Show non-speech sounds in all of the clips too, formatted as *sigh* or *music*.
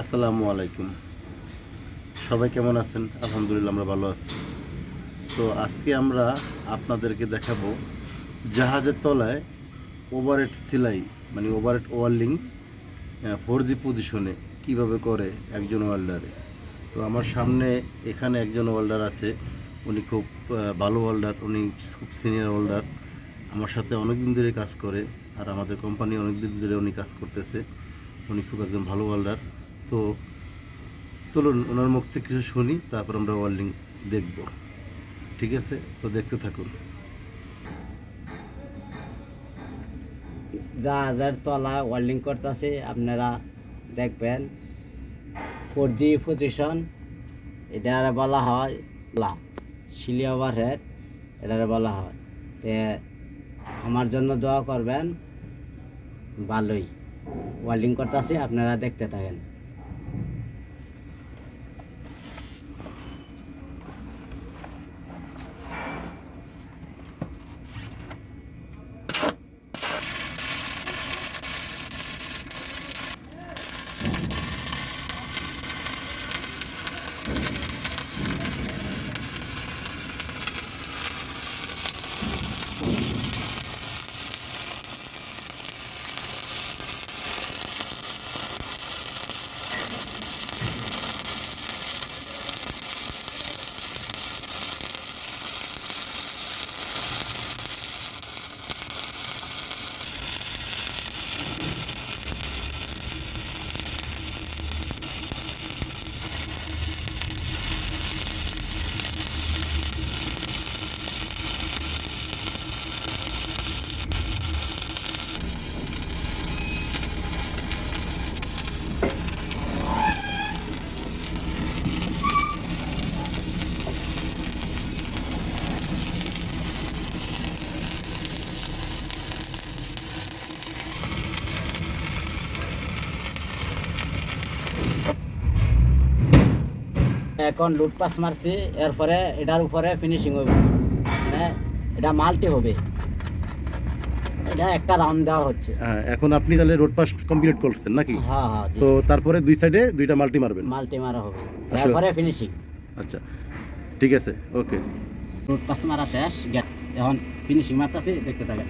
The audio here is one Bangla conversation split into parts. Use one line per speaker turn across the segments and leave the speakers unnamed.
আসসালামু আলাইকুম। সবাই কেমন আছেন? আলহামদুলিল্লাহ আমরা ভালো আছি। তো আজকে আমরা আপনাদেরকে দেখাবো জাহাজের তলায় ওভারহেড সেলাই মানে ওভারহেড ওয়ার্লিং ফোর জি পজিশনে কীভাবে করে একজন ওয়েল্ডারে তো আমার সামনে এখানে একজন ওয়েল্ডার আছে। উনি খুব ভালো ওয়েল্ডার উনি খুব সিনিয়র ওয়েল্ডার আমার সাথে অনেক দিন ধরে কাজ করে, আর আমাদের কোম্পানি অনেক দিন ধরে উনি কাজ করতেছে। উনি খুব একজন ভালো ওয়েল্ডার তো চলুন ওনার মুখ থেকে কিছু শুনি, তারপর আমরা ওয়েল্ডিং দেখব। ঠিক আছে? তো দেখতে থাকুন।
জাহাজের তলা ওয়েল্ডিং করতেছে, আপনারা দেখবেন। ফোর জি পজিশন এটারে বলা হয় লা সিলি ওভার হেড এটারে বলা হয়। তে আমার জন্য দোয়া করবেন, ভালোই। ওয়েল্ডিং করতেছি, আপনারা দেখতে থাকেন। এখন লুট পাস মারছি এরপরে এটার উপরে ফিনিশিং হবে মানে এটা মাল্টি হবে। এটা একটা রাউন্ড দেওয়া হচ্ছে।
এখন আপনি তাহলে রোড পাস কমপ্লিট করছেন নাকি?
হ্যাঁ হ্যাঁ
তো তারপরে দুই সাইডে দুইটা মাল্টি মারবেন।
মাল্টি মারা হবে।
আসলে-
এরপরে ফিনিশিং
আচ্ছা ঠিক আছে ওকে
রোড পাস মারা শেষ গেট এখন ফিনিশিং মারতেছি দেখতে থাকেন।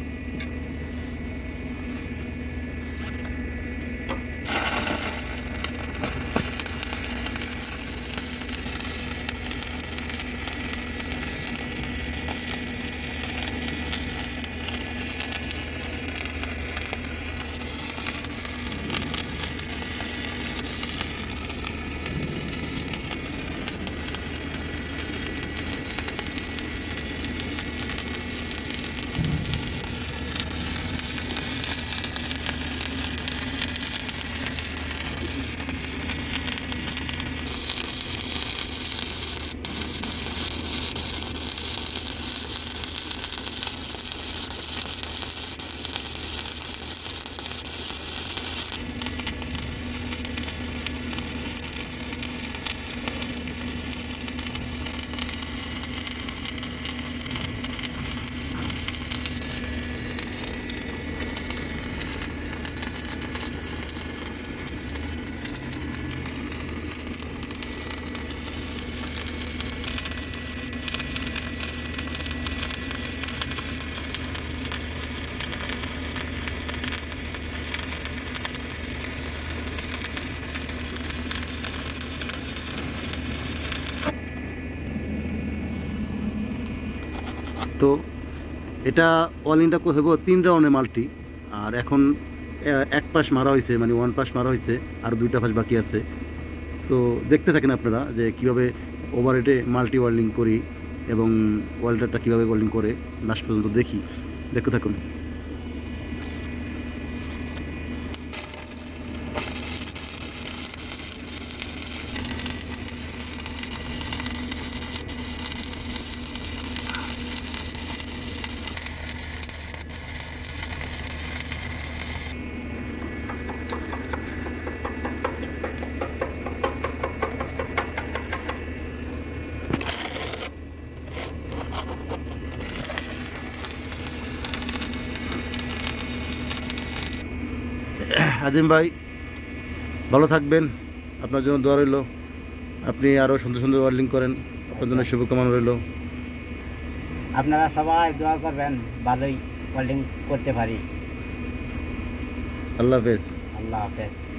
তো এটা অল ইন্ডিয়া হইব তিন রাউন্ডে মালটি। আর এখন এক পাস মারা হয়েছে মানে ওয়ান পাস মারা হয়েছে আর দুইটা পাস বাকি আছে। তো দেখতে থাকেন আপনারা যে কীভাবে ওভারহেডে মাল্টি ওয়ার্ল্ডিং করি এবং ওয়ার্ল্ডারটা কীভাবে ওয়ার্ল্ডিং করে লাস্ট পর্যন্ত দেখি। দেখতে থাকুন। *clears throat* আজিম ভাই ভালো থাকবেন। আপনার জন্য দোয়া রইল। আপনি আরও সুন্দর সুন্দর ওয়ার্লিং করেন। আপনার জন্য শুভকামনা রইল।
আপনারা সবাই দোয়া করবেন ভালোই ওয়ার্ল্ডিং করতে পারি।
আল্লাহ হাফেজ।
আল্লাহ হাফেজ।